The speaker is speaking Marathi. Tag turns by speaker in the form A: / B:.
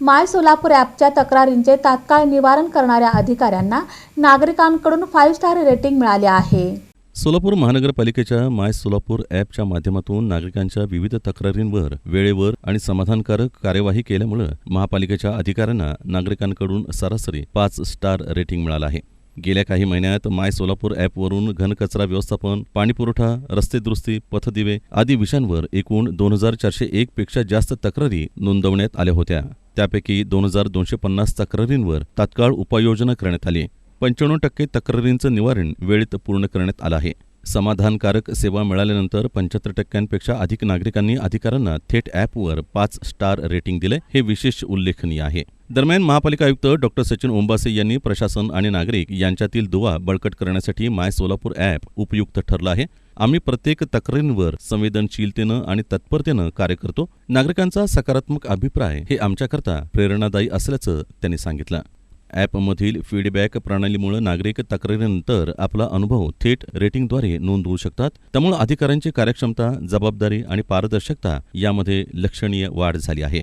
A: माय सोलापूर ॲपच्या तक्रारींचे तात्काळ निवारण करणाऱ्या अधिकाऱ्यांना नागरिकांकडून फाईव्ह स्टार रेटिंग मिळाले आहे.
B: सोलापूर महानगरपालिकेच्या माय सोलापूर ॲपच्या माध्यमातून नागरिकांच्या विविध तक्रारींवर वेळेवर आणि समाधानकारक कार्यवाही केल्यामुळे महापालिकेच्या अधिकाऱ्यांना नागरिकांकडून सरासरी पाच स्टार रेटिंग मिळालं आहे. गेल्या काही महिन्यात माय सोलापूर ॲपवरून घनकचरा व्यवस्थापन पाणीपुरवठा रस्ते दुरुस्ती पथदिवे आदी विषयांवर एकूण दोन हजार चारशे एक पेक्षा जास्त तक्रारी नोंदवण्यात आल्या होत्या. त्यापैकी दोन हजार दोनशे पन्नास तक्रारींवर तात्काळ उपाययोजना करण्यात आली. पंच्याण्णव टक्के तक्रारींचं निवारण वेळेत पूर्ण करण्यात आलं आहे. समाधानकारक सेवा मिळाल्यानंतर पंच्याहत्तर टक्क्यांपेक्षा अधिक नागरिकांनी अधिकाऱ्यांना थेट ॲपवर पाच स्टार रेटिंग दिले हे विशेष उल्लेखनीय आहे. दरम्यान महापालिका आयुक्त डॉक्टर सचिन ओंबासे यांनी प्रशासन आणि नागरिक यांच्यातील दुवा बळकट करण्यासाठी माय सोलापूर ॲप उपयुक्त ठरलं आहे. आम्ही प्रत्येक तक्रारींवर संवेदनशीलतेनं आणि तत्परतेनं कार्य करतो. नागरिकांचा सकारात्मक अभिप्राय हे आमच्याकरता प्रेरणादायी असल्याचं त्यांनी सांगितलं. ॲपमधील फीडबॅक प्रणालीमुळे नागरिक तक्रारीनंतर आपला अनुभव थेट रेटिंगद्वारे नोंदवू शकतात. त्यामुळे अधिकाऱ्यांची कार्यक्षमता जबाबदारी आणि पारदर्शकता यामध्ये लक्षणीय वाढ झाली आहे.